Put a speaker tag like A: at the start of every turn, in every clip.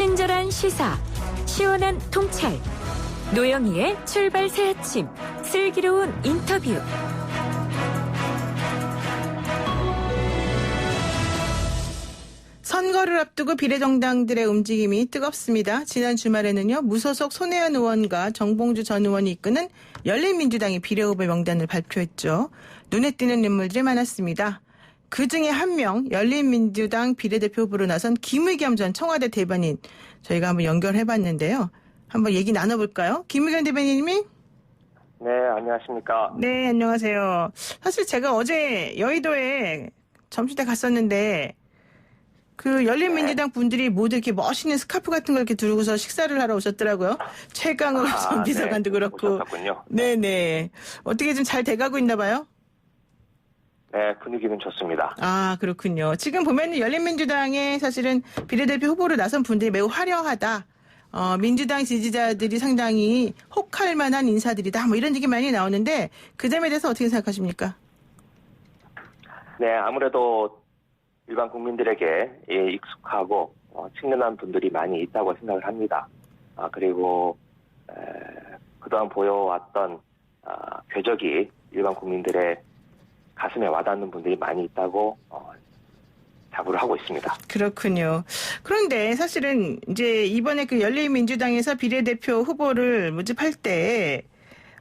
A: 친절한 시사, 시원한 통찰, 노영희의 출발 새 아침, 슬기로운 인터뷰.
B: 선거를 앞두고 비례정당들의 움직임이 뜨겁습니다. 지난 주말에는요, 무소속 손혜원 의원과 정봉주 전 의원이 이끄는 열린민주당이 비례후보 명단을 발표했죠. 눈에 띄는 인물들이 많았습니다. 그 중에 한 명, 열린민주당 비례대표 후보로 나선 김의겸 전 청와대 대변인, 저희가 한번 연결해봤는데요. 한번 얘기 나눠볼까요? 김의겸 대변인님이?
C: 네, 안녕하십니까.
B: 네, 안녕하세요. 사실 제가 어제 여의도에 점심때 갔었는데 그 열린민주당 분들이 모두 이렇게 멋있는 스카프 같은 걸 이렇게 두르고서 식사를 하러 오셨더라고요. 최강욱 전 비서관도
C: 네,
B: 그렇고.
C: 오셨군요.
B: 네네. 어떻게 좀 잘 돼가고 있나 봐요?
C: 네, 분위기는 좋습니다.
B: 아, 그렇군요. 지금 보면 열린민주당의 사실은 비례대표 후보로 나선 분들이 매우 화려하다. 어, 민주당 지지자들이 상당히 혹할 만한 인사들이다. 뭐 이런 얘기 많이 나오는데 그 점에 대해서 어떻게 생각하십니까?
C: 네, 아무래도 일반 국민들에게 예, 익숙하고 어, 친근한 분들이 많이 있다고 생각을 합니다. 아, 그리고 에, 그동안 보여왔던 아, 궤적이 일반 국민들의 가슴에 와닿는 분들이 많이 있다고 어, 자부를 하고 있습니다.
B: 그렇군요. 그런데 사실은 이제 이번에 그 열린민주당에서 비례대표 후보를 모집할 때,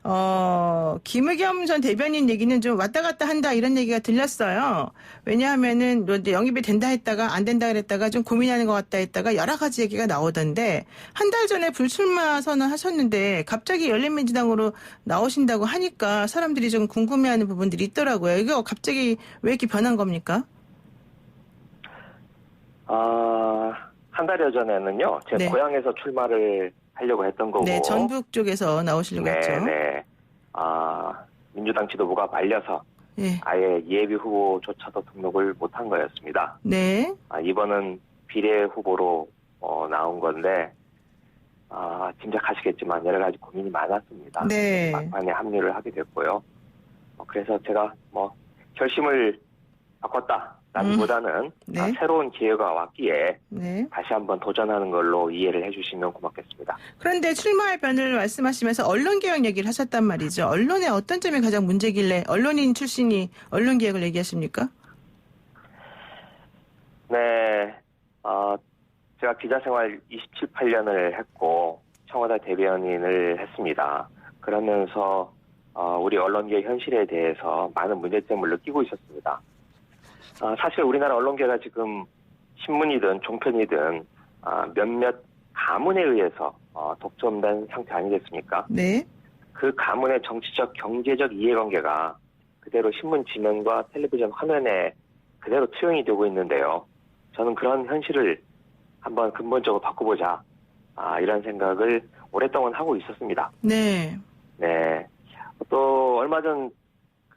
B: 어, 김의겸 전 대변인 얘기는 좀 왔다 갔다 한다 이런 얘기가 들렸어요. 왜냐하면은 영입이 된다 했다가 안 된다 그랬다가 좀 고민하는 것 같다 했다가 여러 가지 얘기가 나오던데 한 달 전에 불출마 선언하셨는데 갑자기 열린민주당으로 나오신다고 하니까 사람들이 좀 궁금해하는 부분들이 있더라고요. 이거 갑자기 왜 이렇게 변한 겁니까?
C: 아, 한 달여 전에는요, 제
B: 네.
C: 고향에서 출마를 하려고 했던 거고.
B: 네, 전북 쪽에서 나오시려고
C: 네,
B: 했죠.
C: 네. 아, 민주당 지도부가 말려서
B: 예.
C: 아예 예비 후보조차도 등록을 못한 거였습니다.
B: 네.
C: 아, 이번은 비례 후보로 어, 나온 건데, 아, 짐작하시겠지만 여러 가지 고민이 많았습니다.
B: 네.
C: 막판에 합류를 하게 됐고요. 어, 그래서 제가 뭐 결심을 바꿨다 라기보다는
B: 네.
C: 아, 새로운 기회가 왔기에
B: 네.
C: 다시 한번 도전하는 걸로 이해를 해주시면 고맙겠습니다.
B: 그런데 출마의 변을 말씀하시면서 언론개혁 얘기를 하셨단 말이죠. 언론의 어떤 점이 가장 문제길래 언론인 출신이 언론개혁을 얘기하십니까?
C: 네, 어, 제가 기자 생활 27, 8년을 했고 청와대 대변인을 했습니다. 그러면서 어, 우리 언론계 현실에 대해서 많은 문제점을 느끼고 있었습니다. 어, 사실 우리나라 언론계가 지금 신문이든 종편이든 아, 몇몇 가문에 의해서 어, 독점된 상태 아니겠습니까?
B: 네.
C: 그 가문의 정치적, 경제적 이해관계가 그대로 신문 지면과 텔레비전 화면에 그대로 투영이 되고 있는데요. 저는 그런 현실을 한번 근본적으로 바꿔보자. 아, 이런 생각을 오랫동안 하고 있었습니다.
B: 네.
C: 네. 또, 얼마 전,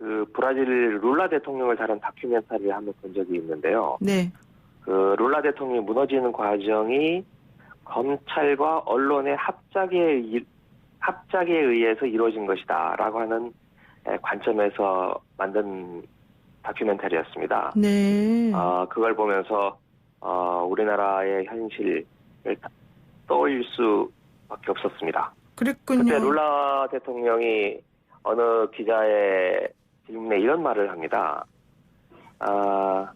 C: 그, 브라질 룰라 대통령을 다룬 다큐멘터리를 한번 본 적이 있는데요.
B: 네.
C: 그, 룰라 대통령이 무너지는 과정이 검찰과 언론의 합작에, 이- 합작에 의해서 이루어진 것이다. 라고 하는 에, 관점에서 만든 다큐멘터리였습니다.
B: 네.
C: 어, 그걸 보면서, 어, 우리나라의 현실을 다- 떠올릴 수밖에 없었습니다.
B: 그랬군요.
C: 그때 룰라 대통령이 어느 기자의 질문에 이런 말을 합니다. 아,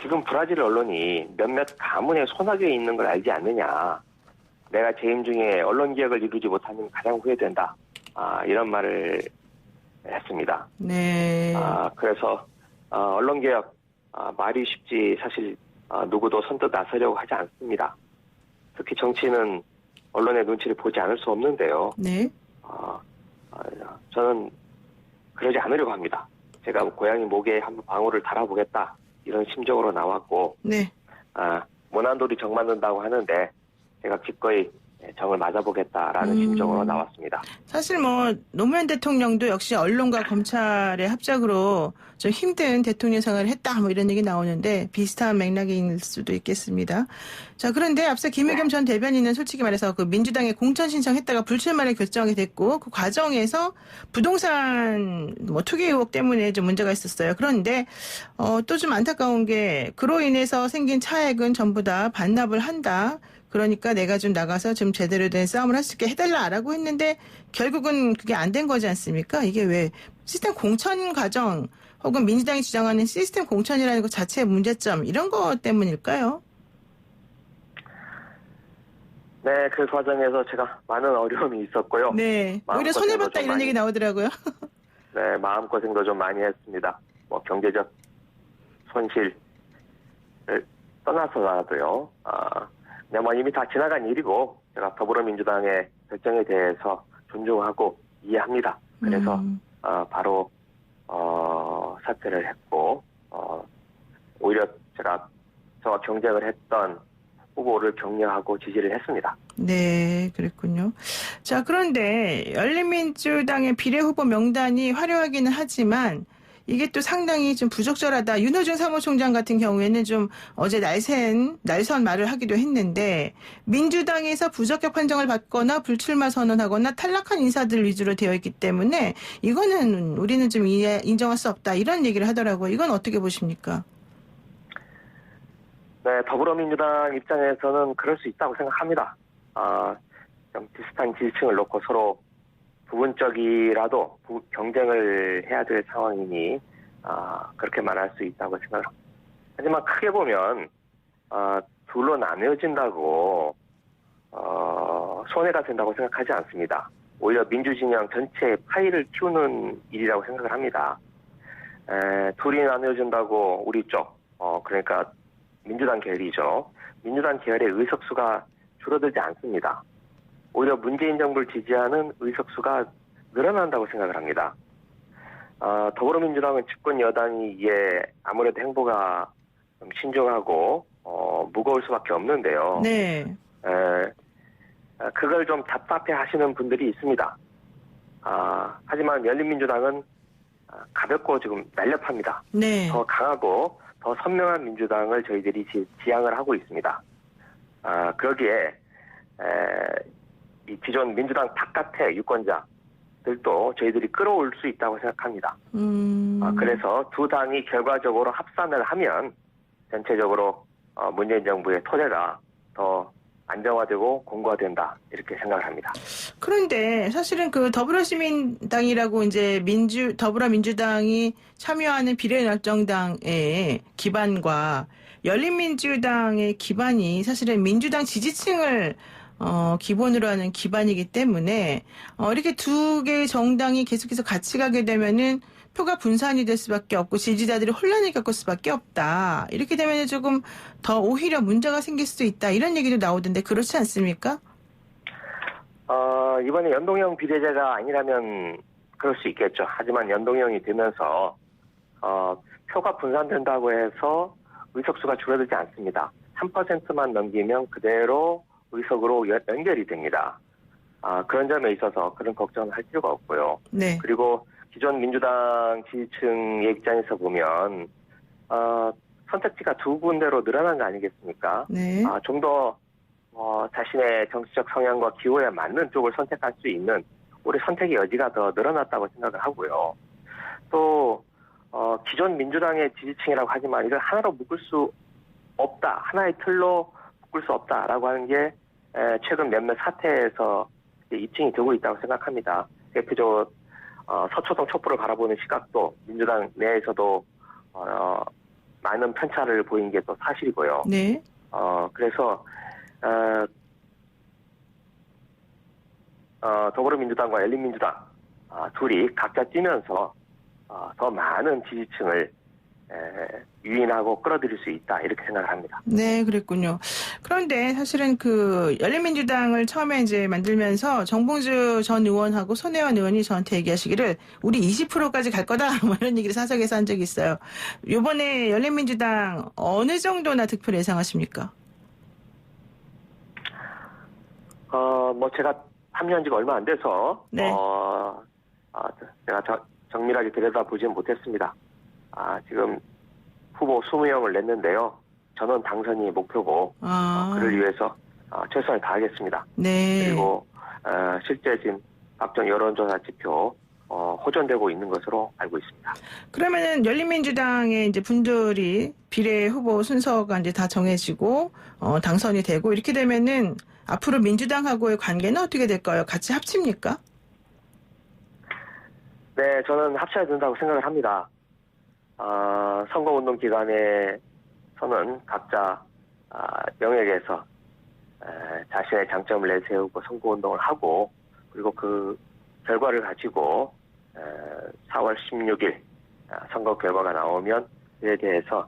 C: 지금 브라질 언론이 몇몇 가문의 소나기에 있는 걸 알지 않느냐. 내가 재임 중에 언론 개혁을 이루지 못하면 가장 후회된다. 아, 이런 말을 했습니다.
B: 네.
C: 아, 그래서 어, 언론 개혁 아, 말이 쉽지 사실 아, 누구도 선뜻 나서려고 하지 않습니다. 특히 정치는 언론의 눈치를 보지 않을 수 없는데요.
B: 네.
C: 아, 아, 저는 그러지 않으려고 합니다. 제가 고양이 목에 한번 방울을 달아보겠다 이런 심정으로 나왔고
B: 네.
C: 아, 모난돌이 정 맞는다고 하는데 제가 기꺼이 예, 정을 맞아보겠다라는
B: 음.
C: 심정으로 나왔습니다.
B: 사실 뭐 노무현 대통령도 역시 언론과 검찰의 합작으로 좀 힘든 대통령 생활을 했다 뭐 이런 얘기 나오는데 비슷한 맥락일 수도 있겠습니다. 자 그런데 앞서 김의겸 전 대변인은 솔직히 말해서 그 민주당에 공천 신청했다가 불출마를 결정하게 됐고 그 과정에서 부동산 뭐 투기 의혹 때문에 좀 문제가 있었어요. 그런데 어, 또 좀 안타까운 게 그로 인해서 생긴 차액은 전부 다 반납을 한다. 그러니까 내가 좀 나가서 좀 제대로 된 싸움을 할 수 있게 해달라라고 했는데 결국은 그게 안 된 거지 않습니까? 이게 왜 시스템 공천 과정 혹은 민주당이 주장하는 시스템 공천이라는 것 자체의 문제점 이런 것 때문일까요?
C: 네, 그 과정에서 제가 많은 어려움이 있었고요.
B: 네. 오히려 손해봤다
C: 좀
B: 이런
C: 많이-
B: 얘기 나오더라고요.
C: 네, 마음고생도 좀 많이 했습니다. 뭐 경제적 손실을 떠나서라도요. 아, 그냥 뭐 이미 다 지나간 일이고 제가 더불어민주당의 결정에 대해서 존중하고 이해합니다. 그래서
B: 음,
C: 아, 바로 어, 사퇴를 했고 어, 오히려 제가 저와 경쟁을 했던 후보를 격려하고 지지를 했습니다.
B: 네, 그랬군요. 자, 그런데 열린민주당의 비례 후보 명단이 화려하기는 하지만 이게 또 상당히 좀 부적절하다. 윤호중 사무총장 같은 경우에는 좀 어제 날샌, 날선 말을 하기도 했는데 민주당에서 부적격 판정을 받거나 불출마 선언하거나 탈락한 인사들 위주로 되어 있기 때문에 이거는 우리는 좀 이해, 인정할 수 없다. 이런 얘기를 하더라고요. 이건 어떻게 보십니까?
C: 네, 더불어민주당 입장에서는 그럴 수 있다고 생각합니다. 아, 좀 비슷한 지지층을 놓고 서로 부분적이라도 부- 경쟁을 해야 될 상황이니 아, 그렇게 말할 수 있다고 생각합니다. 하지만 크게 보면 아, 둘로 나뉘어진다고 어, 손해가 된다고 생각하지 않습니다. 오히려 민주진영 전체의 파이를 키우는 일이라고 생각을 합니다. 에, 둘이 나뉘어진다고 우리 쪽, 어, 그러니까 민주당 계열이죠. 민주당 계열의 의석수가 줄어들지 않습니다. 오히려 문재인 정부를 지지하는 의석수가 늘어난다고 생각을 합니다. 어, 더불어민주당은 집권 여당이기에 아무래도 행보가 좀 신중하고 어, 무거울 수밖에 없는데요.
B: 네.
C: 에, 어, 그걸 좀 답답해 하시는 분들이 있습니다. 아, 하지만 열린민주당은 아, 가볍고 지금 날렵합니다.
B: 네.
C: 더 강하고 더 선명한 민주당을 저희들이 지, 지향을 하고 있습니다. 아, 그러기에 에, 이 기존 민주당 바깥의 유권자들도 저희들이 끌어올 수 있다고 생각합니다.
B: 음.
C: 아, 그래서 두 당이 결과적으로 합산을 하면 전체적으로 어, 문재인 정부의 토대가 더 안정화되고 공고화된다 이렇게 생각을 합니다.
B: 그런데 사실은 그 더불어시민당이라고 이제 민주 더불어민주당이 참여하는 비례연합정당의 기반과 열린민주당의 기반이 사실은 민주당 지지층을 어, 기본으로 하는 기반이기 때문에 어, 이렇게 두 개의 정당이 계속해서 같이 가게 되면은 표가 분산이 될 수밖에 없고 지지자들이 혼란을 겪을 수밖에 없다. 이렇게 되면 조금 더 오히려 문제가 생길 수도 있다. 이런 얘기도 나오던데 그렇지 않습니까?
C: 어, 이번에 연동형 비례제가 아니라면 그럴 수 있겠죠. 하지만 연동형이 되면서 어, 표가 분산된다고 해서 의석수가 줄어들지 않습니다. 3%만 넘기면 그대로 의석으로 연- 연결이 됩니다. 아, 그런 점에 있어서 그런 걱정을 할 필요가 없고요.
B: 네.
C: 그리고 기존 민주당 지지층의 입장에서 보면 어, 선택지가 두 군데로 늘어난 거 아니겠습니까?
B: 네.
C: 아, 좀 더, 어, 자신의 정치적 성향과 기호에 맞는 쪽을 선택할 수 있는 우리 선택의 여지가 더 늘어났다고 생각을 하고요. 또, 어, 기존 민주당의 지지층이라고 하지만 이걸 하나로 묶을 수 없다. 하나의 틀로 묶을 수 없다라고 하는 게, 에, 최근 몇몇 사태에서 입증이 되고 있다고 생각합니다. 대표적으로, 어, 서초동 촛불을 바라보는 시각도 민주당 내에서도, 어, 많은 편차를 보인 게 또 사실이고요.
B: 네.
C: 어, 그래서, 어, 어, 더불어민주당과 열린민주당, 아, 둘이 각자 뛰면서, 어, 더 많은 지지층을, 에, 유인하고 끌어들일 수 있다, 이렇게 생각을 합니다.
B: 네, 그랬군요. 그런데 사실은 그 열린민주당을 처음에 이제 만들면서 정봉주 전 의원하고 손혜원 의원이 저한테 얘기하시기를 우리 20%까지 갈 거다 뭐 이런 얘기를 사석에서 한 적이 있어요. 요번에 열린민주당 어느 정도나 득표를 예상하십니까?
C: 어, 어, 뭐 제가 합류한 지가 얼마 안 돼서
B: 네.
C: 어, 아, 제가 저- 정밀하게 들여다보지는 못했습니다. 아, 지금 후보 20명을 냈는데요. 저는 당선이 목표고
B: 아,
C: 어, 그를 위해서 어, 최선을 다하겠습니다.
B: 네.
C: 그리고 어, 실제 지금 각종 여론조사 지표 어, 호전되고 있는 것으로 알고 있습니다.
B: 그러면은 열린민주당의 이제 분들이 비례 후보 순서가 이제 다 정해지고 어, 당선이 되고 이렇게 되면은 앞으로 민주당하고의 관계는 어떻게 될까요? 같이 합칩니까?
C: 네, 저는 합쳐야 된다고 생각을 합니다. 어, 선거운동 기간에서는 각자 아, 영역에서 에, 자신의 장점을 내세우고 선거운동을 하고 그리고 그 결과를 가지고 에, 4월 16일 아, 선거 결과가 나오면 그에 대해서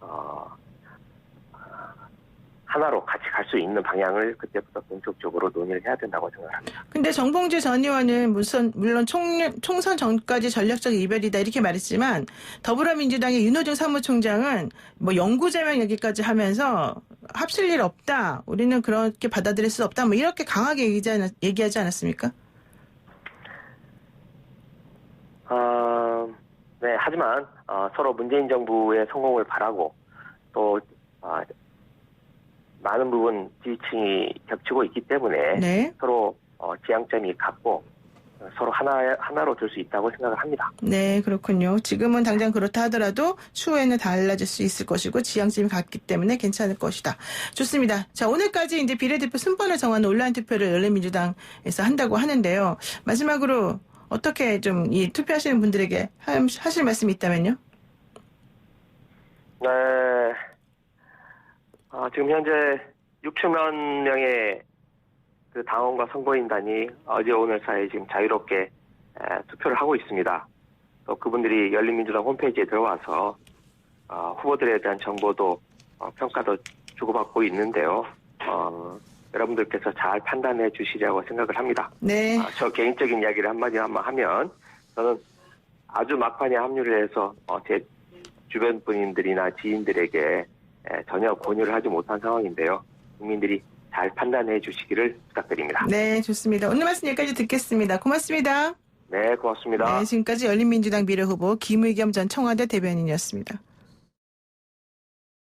C: 어, 아, 하나로 같이 갈 수 있는 방향을 그때부터 본격적으로 논의를 해야 된다고 생각합니다.
B: 근데 정봉주 전 의원은 물론, 물론 총, 총선 전까지 전략적 이별이다 이렇게 말했지만 더불어민주당의 윤호중 사무총장은 뭐 영구제명 얘기까지 하면서 합칠 일 없다. 우리는 그렇게 받아들일 수 없다. 뭐 이렇게 강하게 얘기하지, 않- 얘기하지 않았습니까?
C: 어, 네, 하지만 어, 서로 문재인 정부의 성공을 바라고 또 어, 많은 부분 지지층이 겹치고 있기 때문에
B: 네.
C: 서로 어, 지향점이 같고 어, 서로 하나 하나로 될 수 있다고 생각을 합니다.
B: 네, 그렇군요. 지금은 당장 그렇다 하더라도 추후에는 달라질 수 있을 것이고 지향점이 같기 때문에 괜찮을 것이다. 좋습니다. 자, 오늘까지 이제 비례대표 순번을 정하는 온라인 투표를 열린민주당에서 한다고 하는데요. 마지막으로 어떻게 좀 이 투표하시는 분들에게 하- 하실 말씀이 있다면요?
C: 네, 어, 지금 현재 6천만 명의 그 당원과 선거인단이 어제 오늘 사이에 지금 자유롭게 에, 투표를 하고 있습니다. 또 그분들이 열린민주당 홈페이지에 들어와서 어, 후보들에 대한 정보도 어, 평가도 주고받고 있는데요. 어, 여러분들께서 잘 판단해 주시리라고 생각을 합니다.
B: 네.
C: 아, 저 개인적인 이야기를 한마디 하면 저는 아주 막판에 합류를 해서 어, 제 주변 분들이나 지인들에게 에, 전혀 권유를 하지 못한 상황인데요. 국민들이 잘 판단해 주시기를 부탁드립니다.
B: 네, 좋습니다. 오늘 말씀 여기까지 듣겠습니다. 고맙습니다.
C: 네, 고맙습니다.
B: 네, 지금까지 열린민주당 비례 후보 김의겸 전 청와대 대변인이었습니다.